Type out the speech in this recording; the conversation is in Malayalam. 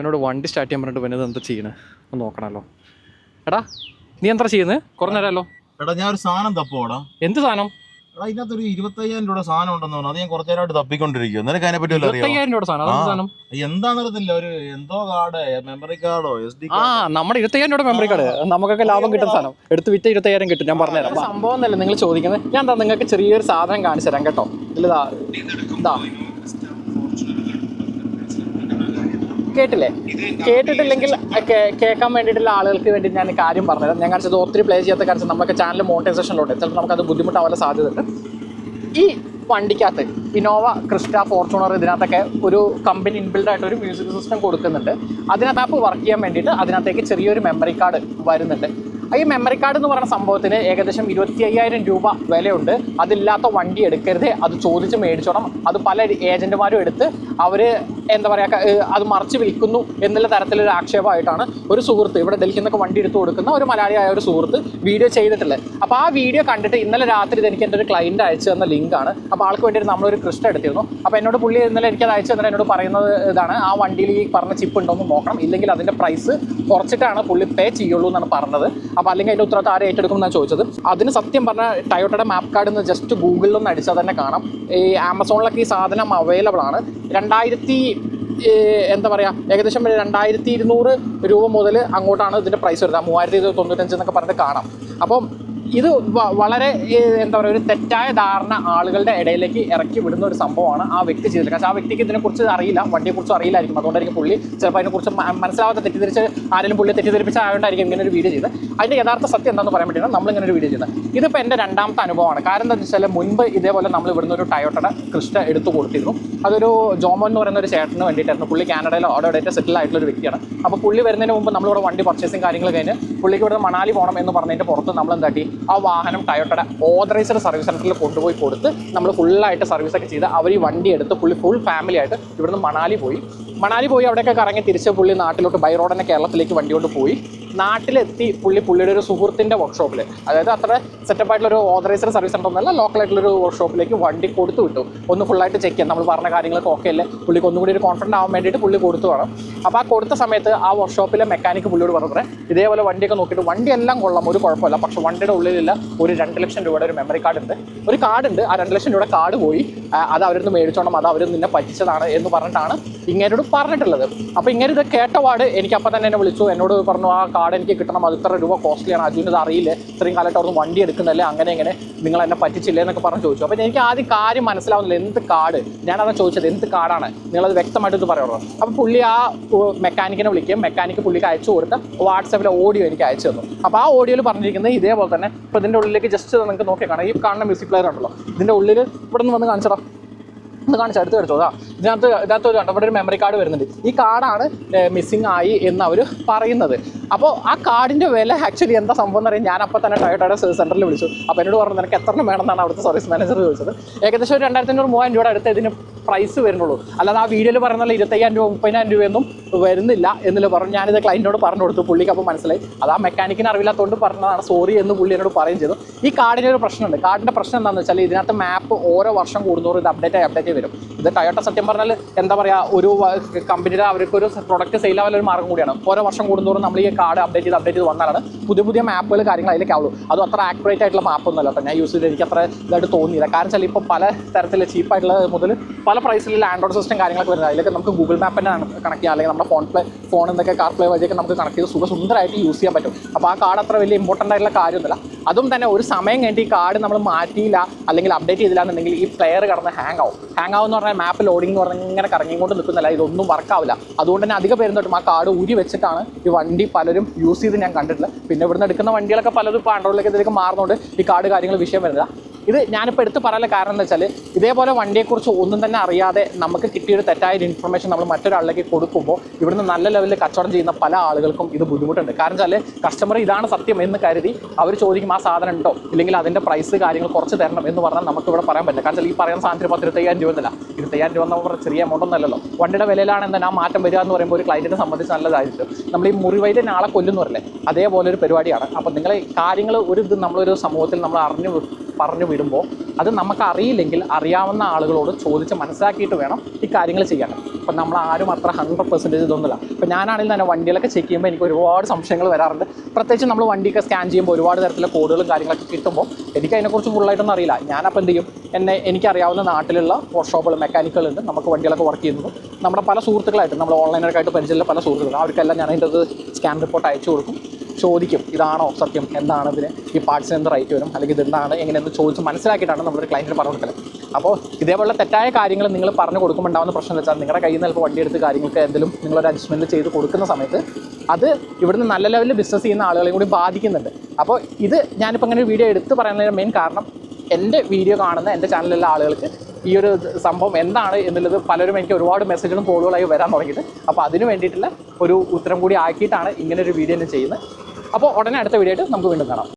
എന്നോട് വണ്ടി സ്റ്റാർട്ട് ചെയ്യാൻ പറഞ്ഞിട്ട് വനിത എന്താ ചെയ്യണേ? ഒന്ന് നോക്കണല്ലോ. എടാ നീ എന്താ ചെയ്യുന്നത് കുറേ നേരമല്ലോ എടാ ഞാൻ ഒരു സാധനം തപ്പോടാ എന്ത് സാധനം? എടാ ഇതിനകത്തൊരു ഇരുപത്തയ്യായിരം രൂപ സാധനം ഉണ്ടെന്ന് പറഞ്ഞു അത് ഞാൻ കുറച്ചു നേരമായിട്ട് തപ്പിക്കൊണ്ടിരിക്കും നിനക്ക് അതിനെ പറ്റി വല്ലതും ഇരുപത്തയ്യായിരം രൂപ സാധനം ഒരു എന്തോ കാർഡ് മെമ്മറി കാർഡോ എസ് ഡി ആ നമ്മുടെ ഇരുപത്തയ്യായിരം രൂപ മെമ്മറി കാർഡ് നമുക്കൊക്കെ ലാഭം കിട്ടുന്ന സാധനം. എടുത്ത് വിറ്റ ഇരുപത്തയ്യായിരം കിട്ടും. ഞാൻ പറഞ്ഞുതരാം. സംഭവം എന്നല്ല നിങ്ങൾ ചോദിക്കുന്നത്. ഞാൻ എന്താ നിങ്ങൾക്ക് ചെറിയൊരു സാധനം കാണിച്ചു തരാം കേട്ടോ. ഇല്ലതാ ഇതാ. കേട്ടില്ലേ? കേട്ടിട്ടില്ലെങ്കിൽ കേൾക്കാൻ വേണ്ടിയിട്ടുള്ള ആളുകൾക്ക് വേണ്ടി ഞാൻ കാര്യം പറഞ്ഞുതരാം. ഞാൻ കാണിച്ചത് ഒത്തിരി പ്ലേ ചെയ്യാത്ത കാര്യം നമുക്ക് ചാനൽ മോണിറ്റൈസേഷനിലുണ്ട് ചിലപ്പോൾ നമുക്കത് ബുദ്ധിമുട്ടാവാൻ സാധ്യതയുണ്ട്. ഈ വണ്ടിക്കകത്ത് ഇനോവ ക്രിസ്റ്റ ഫോർച്യൂണർ ഇതിനകത്തൊക്കെ ഒരു കമ്പനി ഇൻബിൽഡ് ആയിട്ട് ഒരു മ്യൂസിക് സിസ്റ്റം കൊടുക്കുന്നുണ്ട്. അതിനകത്ത് ആപ്പ് വർക്ക് ചെയ്യാൻ വേണ്ടിയിട്ട് അതിനകത്തേക്ക് ചെറിയൊരു മെമ്മറി കാർഡ് വരുന്നുണ്ട്. ഈ മെമ്മറി കാർഡ് എന്ന് പറയുന്ന സംഭവത്തിന് ഏകദേശം ഇരുപത്തി അയ്യായിരം രൂപ വിലയുണ്ട്. അതില്ലാത്ത വണ്ടി എടുക്കരുത്. അത് ചോദിച്ച് മേടിച്ചോണം. അത് പല ഏജന്റുമാരും എടുത്ത് അവർ എന്താ പറയുക അത് മറിച്ച് വിൽക്കുന്നു എന്നുള്ള തരത്തിലൊരു ആക്ഷേപമായിട്ടാണ് ഒരു സുഹൃത്ത് ഇവിടെ ഡൽഹിയിൽ നിന്നൊക്കെ വണ്ടി എടുത്ത് കൊടുക്കുന്ന ഒരു മലയാളിയായ ഒരു സുഹൃത്ത് വീഡിയോ ചെയ്തിട്ടുള്ളത്. അപ്പോൾ ആ വീഡിയോ കണ്ടിട്ട് ഇന്നലെ രാത്രി ഇത് എനിക്ക് എന്റെ ഒരു ക്ലയന്റ് അയച്ചു തന്ന ലിങ്കാണ് അപ്പോൾ ആൾക്ക് വേണ്ടി നമ്മളൊരു ക്രിസ്റ്റ എടുത്തിരുന്നു. അപ്പോൾ എന്നോട് പുള്ളി ഇന്നലെ എനിക്ക് അത് അയച്ചു തന്നിട്ട് എന്നോട് പറയുന്നത് ഇതാണ് ആ വണ്ടിയിൽ ഈ പറഞ്ഞ ചിപ്പ് ഉണ്ടോ എന്ന് നോക്കണം. ഇല്ലെങ്കിൽ അതിന്റെ പ്രൈസ് കുറച്ചിട്ടാണ് പുള്ളി പേ ചെയ്യുള്ളൂ എന്നാണ് പറഞ്ഞത്. അപ്പോൾ അല്ലെങ്കിൽ അതിന്റെ ഉത്തരവാദിത്തം ആരെ ഏറ്റെടുക്കും എന്നാണ് ചോദിച്ചത്. അതിന് സത്യം പറഞ്ഞാൽ ടയോട്ടയുടെ മാപ്പ് കാർഡ് എന്ന് ജസ്റ്റ് ഗൂഗിളിൽ ഒന്ന് അടിച്ചാൽ തന്നെ കാണാം. ഈ ആമസോണിലൊക്കെ ഈ സാധനം അവൈലബിൾ ആണ്. രണ്ടായിരത്തി എന്താ പറയുക ഏകദേശം രണ്ടായിരത്തി ഇരുന്നൂറ് രൂപ മുതൽ അങ്ങോട്ടാണ് ഇതിന്റെ പ്രൈസ് വരുന്നത്. മൂവായിരത്തി തൊണ്ണൂറ്റഞ്ച് എന്നൊക്കെ പറഞ്ഞിട്ട് കാണാം. അപ്പം ഇത് വളരെ എന്താ പറയുക ഒരു തെറ്റായ ധാരണ ആളുകളുടെ ഇടയിലേക്ക് ഇറക്കി വിടുന്ന ഒരു സംഭവമാണ് ആ വ്യക്തി ചെയ്തത് കാരണം ആ വ്യക്തിക്ക് ഇതിനെക്കുറിച്ച് അറിയില്ല വണ്ടിയെക്കുറിച്ച് അറിയില്ലായിരിക്കും. അതുകൊണ്ടായിരിക്കും പുള്ളി ചിലപ്പോൾ അതിനെക്കുറിച്ച് മനസ്സിലാവാത്ത തെറ്റിദ്ധരിച്ച് ആരെങ്കിലും പുള്ളി തെറ്റിദ്ധരിപ്പിച്ച ആയതുകൊണ്ടായിരിക്കും ഇങ്ങനെ ഒരു വീഡിയോ ചെയ്തത്. അതിന്റെ യഥാർത്ഥ സത്യം എന്താണെന്ന് പറയാൻ വേണ്ടിയാണ് നമ്മളിങ്ങനെ ഒരു വീഡിയോ ചെയ്യുന്നത് ഇതിപ്പോൾ എന്റെ രണ്ടാമത്തെ അനുഭവമാണ്. കാരണം എന്താണെന്ന് വെച്ചാൽ മുൻപ് ഇതേപോലെ നമ്മൾ ഇവിടുന്ന് ഒരു ടയോട്ടയുടെ ക്രിസ്റ്റ എടുത്തു കൊടുത്തിരുന്നു. അതൊരു ജോമോൻ എന്ന് പറയുന്ന ഒരു ചേട്ടന് വേണ്ടിയിട്ടായിരുന്നു. പുള്ളി കാനഡയിൽ ഇവിടെയായിട്ട് സെറ്റിൽ ആയിട്ടുള്ള ഒരു വ്യക്തിയാണ്. അപ്പോൾ പുള്ളി വരുന്നതിന് മുമ്പ് നമ്മളിവിടെ വണ്ടി പർച്ചേസിങ് കാര്യങ്ങൾ കഴിഞ്ഞ് പുള്ളിക്ക് ഇവിടെ മണാലി പോകണം എന്ന് പറഞ്ഞതിന്റെ പുറത്ത് നമ്മൾ എന്താക്കി ആ വാഹനം ടയോട്ടയുടെ ഓതറൈസ്ഡ് സർവീസ് സെന്ററിൽ കൊണ്ടുപോയി കൊടുത്ത് നമ്മൾ ഫുള്ളായിട്ട് സർവീസ് ഒക്കെ ചെയ്ത് അവർ ഈ വണ്ടി എടുത്ത് പുള്ളി ഫുൾ ഫാമിലി ആയിട്ട് ഇവിടുന്ന് മണാലി പോയി. മണാലി പോയി അവിടെയൊക്കെ കറങ്ങി തിരിച്ച് പുള്ളി നാട്ടിലോട്ട് ബൈ റോഡ് തന്നെ കേരളത്തിലേക്ക് വണ്ടി കൊണ്ട് പോയി. നാട്ടിലെത്തി പുള്ളി പുള്ളിയുടെ ഒരു സുഹൃത്തിന്റെ വർക്ക്ഷോപ്പിൽ അതായത് അത്ര സെറ്റപ്പ് ആയിട്ടുള്ള ഒരു ഓതറൈസ്ഡ് സർവീസ് സെന്റർ ഒന്നല്ല ഒരു വർക്ക്ഷോപ്പിലേക്ക് വണ്ടി കൊടുത്തു വിട്ടു. ഒന്ന് ഫുള്ളായിട്ട് ചെക്ക് ചെയ്യാം. നമ്മൾ പറഞ്ഞ കാര്യങ്ങളൊക്കെ ഓക്കെ അല്ലേ? പുള്ളിക്ക് ഒന്നും കൂടി ഒരു കോൺഫിഡന്റ് ആവാൻ വേണ്ടിയിട്ട് പുള്ളി കൊടുത്തു വേണം. അപ്പോൾ ആ കൊടുത്ത സമയത്ത് ആ വർക്ക്ഷോപ്പിലെ മെക്കാനിക് പുള്ളിയോട് പറഞ്ഞു ഇതേപോലെ വണ്ടിയൊക്കെ നോക്കിയിട്ട് വണ്ടി എല്ലാം കൊള്ളാം ഒരു കുഴപ്പമില്ല. പക്ഷേ വണ്ടിയുടെ ഉള്ളിലില്ല ഒരു രണ്ട് ലക്ഷം രൂപയുടെ ഒരു മെമ്മറി കാർഡ് ഉണ്ട്. ഒരു കാർഡ് ഉണ്ട്. ആ രണ്ട് ലക്ഷം രൂപയുടെ കാർഡ് പോയി. അത് അവരിൽ മേടിച്ചോണം. അത് അവർ നിന്നെ പറ്റിച്ചതാണ് എന്ന് പറഞ്ഞിട്ടാണ് ഇങ്ങേരോട് പറഞ്ഞിട്ടുള്ളത്. അപ്പോൾ ഇങ്ങനെ ഇത് കേട്ട പാട് എനിക്ക് അപ്പം തന്നെ എന്നെ വിളിച്ചു. എന്നോട് പറഞ്ഞു ആ കാർഡ് എനിക്ക് കിട്ടണം. അത് ഇത്ര രൂപ കോസ്റ്റ്ലിയാണ്. അജുവിന് ഇത് അറിയില്ല? ഇത്രയും കാലത്ത് അവിടുന്ന് വണ്ടി എടുക്കുന്നല്ലേ അങ്ങനെ ഇങ്ങനെ നിങ്ങൾ എന്നെ പറ്റിച്ചില്ലേ? എന്നൊക്കെ പറഞ്ഞു ചോദിച്ചു. അപ്പോൾ എനിക്ക് ആദ്യം കാര്യം മനസ്സിലാവുന്നില്ല. എന്ത് കാർഡ്? ഞാനതാണ് ചോദിച്ചത് എന്ത് കാർഡാണ്? നിങ്ങളത് വ്യക്തമായിട്ട് ഇത് പറയുള്ളൂ അപ്പോൾ പുള്ളി ആ മെക്കാനിക്കിനെ വിളിക്കുകയും മെക്കാനിക്ക് പുള്ളിക്ക് അയച്ചു കൊടുത്ത് വാട്സാപ്പിലെ ഓഡിയോ എനിക്ക് അയച്ചു തന്നു. അപ്പോൾ ആ ഓഡിയോയിൽ പറഞ്ഞിരിക്കുന്നത് ഇതേപോലെ തന്നെ. ഇപ്പോൾ ഇതിന്റെ ഉള്ളിലേക്ക് ജസ്റ്റ് നിങ്ങൾക്ക് നോക്കിയാണ് ഈ കാണുന്ന മ്യൂസിക് പ്ലെയർ ഉണ്ടല്ലോ. ഇതിന്റെ ഉള്ളിൽ ഇവിടെ നിന്ന് വന്ന് കാണിച്ചടാ. ഒന്ന് കാണിച്ച് അടുത്ത് വരച്ചോ അതാ ഇതിനകത്ത് ഇതിനകത്ത് ഒരു കണ്ടോ? ഇവിടെ ഒരു മെമ്മറി കാർഡ് വരുന്നുണ്ട്. ഈ കാർഡാണ് മിസ്സിംഗ് ആയി എന്ന് അവർ പറയുന്നത്. അപ്പോൾ ആ കാർഡിന്റെ വില ആക്ച്വലി എന്താ സംഭവം എന്ന് ഞാൻ അപ്പോൾ തന്നെ ടയോട്ടയുടെ സെന്ററിൽ വിളിച്ചു. അപ്പോൾ എന്നോട് പറഞ്ഞു നിനക്ക് എത്ര വേണമെന്നാണ് അവിടുത്തെ സർവീസ് മാനേജർ ചോദിച്ചത്? ഏകദേശം ഒരു രണ്ടായിരത്തി അഞ്ഞൂറ് മൂവായിരം രൂപയുടെ അടുത്ത് ഇതിന് പ്രൈസ് വരുന്നുള്ളൂ. അല്ലാതെ ആ വീഡിയോയിൽ പറയുന്ന ഇരുപത്തയ്യായിരം രൂപ മുപ്പതിനായിരം രൂപയൊന്നും വരുന്നില്ല എന്നില്ല പറഞ്ഞു ഞാനിത് ക്ലൈന്റിനോട് പറഞ്ഞു കൊടുത്തു പുള്ളിക്ക് അപ്പോൾ മനസ്സിലായി. അത് ആ മെക്കാനിക്കിന് അറിവില്ലാത്തതുകൊണ്ട് പറഞ്ഞതാണ്. സോറി എന്ന് പുള്ളി എന്നോട് പറയും ചെയ്തു. ഈ കാർഡിന് ഒരു പ്രശ്നമുണ്ട്. കാർഡിന്റെ പ്രശ്നം എന്താണെന്ന് വെച്ചാൽ ഇതിനകത്ത് മാപ്പ് ഓരോ വർഷം കൂടുന്നതോറും ഇത് അപ്ഡേറ്റ് ആയി അപ്ഡേറ്റ് വരും. ഇത് ടയോട്ട സത്യം പറഞ്ഞാൽ എന്താ പറയുക ഒരു കമ്പനിയുടെ അവർക്ക് ഒരു പ്രൊഡക്റ്റ് സെയിൽ ആവാൻ ഒരു മാർഗം കൂടിയാണ്. ഓരോ വർഷം കൂടുന്നതോറും നമ്മൾ ഈ കാർഡ് അപ്ഡേറ്റ് ചെയ്ത് അപ്ഡേറ്റ് ചെയ്ത് വന്നാലാണ് പുതിയ പുതിയ മാപ്പുകൾ കാര്യങ്ങൾ അതിലേക്ക് ആവുള്ളൂ. അത് അത്ര ആക്യുറേറ്റ് ആയിട്ടുള്ള മാപ്പൊന്നുമല്ല കേട്ടോ. ഞാൻ യൂസ് ചെയ്ത് എനിക്ക് അത്ര ഇതായിട്ട് തോന്നിയില്ല. കാരണം വെച്ചാൽ ഇപ്പോൾ പല തരത്തിൽ ചീപ്പായിട്ടുള്ള മുതൽ പല പ്രൈസിലുള്ള ആൻഡ്രോയിഡ് സിസ്റ്റം കാര്യങ്ങളൊക്കെ വരുന്നത്. അതിലൊക്കെ നമുക്ക് ഗൂഗിൾ മാപ്പിന്റെ കണക്ട് ചെയ്യാം. അല്ലെങ്കിൽ നമ്മുടെ ഫോൺ പ്ലേ ഫോൺ എന്തൊക്കെ കാർ പ്ലേ വഴിയൊക്കെ നമുക്ക് കണക്ട് ചെയ്ത് സുഖ സുന്ദരമായിട്ട് യൂസ് ചെയ്യാൻ പറ്റും. അപ്പോൾ ആ കാർഡ് അത്ര വലിയ ഇമ്പോർട്ടന്റ് ആയിട്ടുള്ള കാര്യമൊന്നുമില്ല. അതും തന്നെ ഒരു സമയം കഴിഞ്ഞിട്ട് ഈ കാർഡ് നമ്മൾ മാറ്റിയില്ല അല്ലെങ്കിൽ അപ്ഡേറ്റ് ചെയ്തില്ല എന്നുണ്ടെങ്കിൽ ഈ പ്ലെയർ കടന്ന് ഹാങ് ആവും. ഹാങ് ആവും എന്ന് പറഞ്ഞാൽ മാപ്പ് ലോഡിംഗ് എന്ന് പറഞ്ഞാൽ ഇങ്ങനെ കറങ്ങിക്കൊണ്ട് നിൽക്കുന്നില്ല ഇതൊന്നും വർക്കാവില്ല അതുകൊണ്ട് തന്നെ അധികം പേരും തൊട്ടും ആ കാർഡ് ഊരി വെച്ചിട്ടാണ് ഈ വണ്ടി പലരും യൂസ് ചെയ്ത് ഞാൻ കണ്ടിട്ടില്ല പിന്നെ ഇവിടുന്ന് എടുക്കുന്ന വണ്ടികളൊക്കെ പലതും ഇപ്പോൾ ആൻഡ്രോയിഡിലേക്ക് ഇതിലേക്ക് മാറുന്നതുകൊണ്ട് ഈ കാർഡ് കാര്യങ്ങൾ വിഷയം വരുന്നില്ല. ഇത് ഞാനിപ്പോൾ എടുത്ത് പറയാനുള്ള കാരണം എന്താ വെച്ചാൽ ഇതേപോലെ വണ്ടിയെക്കുറിച്ച് ഒന്നും തന്നെ അറിയാതെ നമുക്ക് കിട്ടിയൊരു തെറ്റായ ഒരു ഇൻഫർമേഷൻ നമ്മൾ മറ്റൊരാളിലേക്ക് കൊടുക്കുമ്പോൾ ഇവിടുന്ന് നല്ല ലെവലിൽ കച്ചവടം ചെയ്യുന്ന പല ആളുകൾക്കും ഇത് ബുദ്ധിമുട്ടുണ്ട്. കാരണം വെച്ചാൽ കസ്റ്റമർ ഇതാണ് സത്യം എന്ന് കരുതി അവർ ചോദിക്കും ആ സാധനം ഉണ്ടോ? ഇല്ലെങ്കിൽ അതിന്റെ പ്രൈസ് കാര്യങ്ങൾ കുറച്ച് തരണം എന്ന് പറഞ്ഞാൽ നമുക്ക് ഇവിടെ പറയാൻ പറ്റില്ല. കാരണം ഈ പറയുന്ന സാധനത്തിന് പത്ത് ഇരുപത്തയ്യായിരം രൂപ എന്നല്ല ഇരുപത്തയ്യായിരം രൂപ എന്ന് പറഞ്ഞാൽ ചെറിയ എമൗണ്ട് ഒന്നല്ലല്ലോ വണ്ടിയുടെ വിലയിലാണ് എന്താ ആ മാറ്റം വരിക എന്ന് പറയുമ്പോൾ ഒരു ക്ലയന്റിനെ സംബന്ധിച്ച് നല്ലതായിരിക്കും. നമ്മൾ ഈ മുറിവൈദ്യൻ ആളെ കൊല്ലുന്നു പറയില്ലേ അതേപോലെ ഒരു പരിപാടിയാണ്. അപ്പോൾ നിങ്ങൾ കാര്യങ്ങൾ ഒരു ഇത് നമ്മളൊരു സമൂഹത്തിൽ നമ്മൾ അറിഞ്ഞു പറഞ്ഞു വിടുമ്പോൾ അത് നമുക്ക് അറിയില്ലെങ്കിൽ അറിയാവുന്ന ആളുകളോട് ചോദിച്ച് മനസ്സിലാക്കിയിട്ട് വേണം ഈ കാര്യങ്ങൾ ചെയ്യാൻ. അപ്പം നമ്മൾ ആരും അത്ര ഹൺഡ്രഡ് പെർസെന്റേജ് ഇതൊന്നുമില്ല. ഇപ്പം ഞാനാണെങ്കിൽ തന്നെ വണ്ടികളൊക്കെ ചെക്ക് ചെയ്യുമ്പോൾ എനിക്ക് ഒരുപാട് സംശയങ്ങൾ വരാറുണ്ട്. പ്രത്യേകിച്ച് നമ്മൾ വണ്ടിയൊക്കെ സ്കാൻ ചെയ്യുമ്പോൾ ഒരുപാട് തരത്തിലുള്ള കോഡുകളും കാര്യങ്ങളൊക്കെ കിട്ടുമ്പോൾ എനിക്ക് അതിനെക്കുറിച്ച് ഫുള്ളായിട്ടൊന്നും അറിയില്ല. ഞാനപ്പോൾ എന്ത് ചെയ്യും? എന്നെ എനിക്കറിയാവുന്ന നാട്ടിലുള്ള വർക്ക്ഷോപ്പുകൾ മെക്കാനിക്കുകളുണ്ട് നമുക്ക് വണ്ടികളൊക്കെ വർക്ക് ചെയ്യുന്നത് നമ്മുടെ പല സുഹൃത്തുക്കളായിട്ട് നമ്മൾ ഓൺലൈനൊക്കെ ആയിട്ട് പരിചയമുള്ള പല സുഹൃത്തുക്കൾ. അവർക്കെല്ലാം അത് സ്കാൻ റിപ്പോർട്ട് അയച്ചു കൊടുക്കും. ചോദിക്കും ഇതാണോ സത്യം? എന്താണ് ഇതിന് ഈ പാർട്സിന് എന്ത് റേറ്റ് വരും? അല്ലെങ്കിൽ ഇത് എന്താണ് എങ്ങനെയെന്ന് ചോദിച്ച് മനസ്സിലാക്കിയിട്ടാണ് നമ്മളൊരു ക്ലയന്റിന് പറഞ്ഞു കൊടുക്കുന്നത് അപ്പോൾ ഇതേപോലെ തെറ്റായ കാര്യങ്ങൾ നിങ്ങൾ പറഞ്ഞു കൊടുക്കുമ്പോൾ ഉണ്ടാകുന്ന പ്രശ്നം വെച്ചാൽ നിങ്ങളുടെ കയ്യിൽ നിന്ന് ചിലപ്പോൾ വണ്ടി എടുത്ത് കാര്യങ്ങൾക്ക് എന്തെങ്കിലും നിങ്ങളൊരു അഡ്ജസ്റ്റ്മെന്റ് ചെയ്ത് കൊടുക്കുന്ന സമയത്ത് അത് ഇവിടുന്ന് നല്ല ലെവലിൽ ബിസിനസ് ചെയ്യുന്ന ആളുകളെയും കൂടി ബാധിക്കുന്നുണ്ട്. അപ്പോൾ ഇത് ഞാനിപ്പോൾ അങ്ങനെ വീഡിയോ എടുത്ത് പറയുന്നതിന്റെ മെയിൻ കാരണം എന്റെ വീഡിയോ കാണുന്ന എന്റെ ചാനലിലുള്ള ആളുകൾക്ക് ഈ ഒരു സംഭവം എന്താണ് എന്നുള്ളത് പലരും എനിക്ക് ഒരുപാട് മെസ്സേജുകളും കോളുകളായി വരാൻ തുടങ്ങിയിട്ട്. അപ്പോൾ അതിന് വേണ്ടിയിട്ടുള്ള ഒരു ഉത്തരം കൂടി ആക്കിയിട്ടാണ് ഇങ്ങനെ ഒരു വീഡിയോ ഞാൻ ചെയ്യുന്നത്. അപ്പോൾ ഉടനെ അടുത്ത വീഡിയോ ആയിട്ട് നമുക്ക് വീണ്ടും കാണാം.